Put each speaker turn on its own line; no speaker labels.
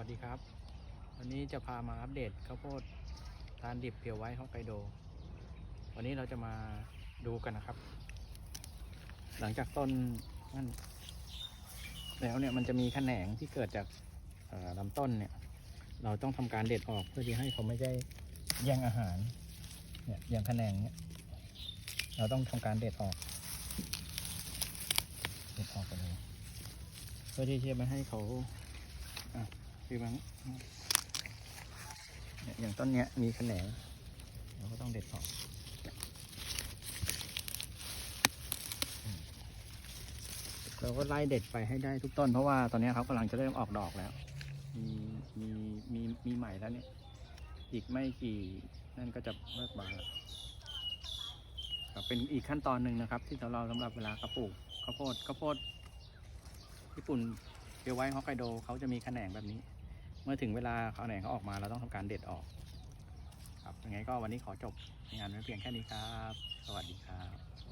วัสดีครับ วันนี้จะพามาอัปเดตข้าวโพดตาลดิบเพียวไว้ฮอกไกโด วันนี้เราจะมาดูกันนะครับ หลังจากต้นนั่นแล้วเนี่ยมันจะมีแขนงที่เกิดจากลำต้นเนี่ย เราต้องทำการเด็ดออกเพื่อที่ให้เขาไม่ได้แย่งอาหาร เนี่ยอย่างแขนงเนี่ยเราต้องทำการเด็ดออกเด็ดออกไปเลยเพื่อที่จะไม่ให้เขาอะ คือมันเนี่ยอย่างต้นเนี้ยมีแขนงเราก็ต้องเด็ดออกอืมเราก็ไล่เด็ดไปให้ได้ทุกต้น เพราะว่าตอนเนี้ยเขากำลังจะเริ่มออกดอกแล้ว มีมีมีมีใหม่แล้วเนี่ย อีกไม่กี่นั่นก็จะเลิกบานแล้วครับเป็นอีกขั้นตอนหนึ่งนะครับ ที่เราสำหรับเวลาเขาปลูกข้าวโพดข้าวโพดญี่ปุ่นเปียวไว้ฮอกไกโดเขาจะมีแขนงแบบนี้ เมื่อถึงเวลาแขนงเขาออกมาเราต้องทำการเด็ดออก ครับยังไงก็วันนี้ขอจบงานไว้เพียงแค่นี้ครับ สวัสดีครับ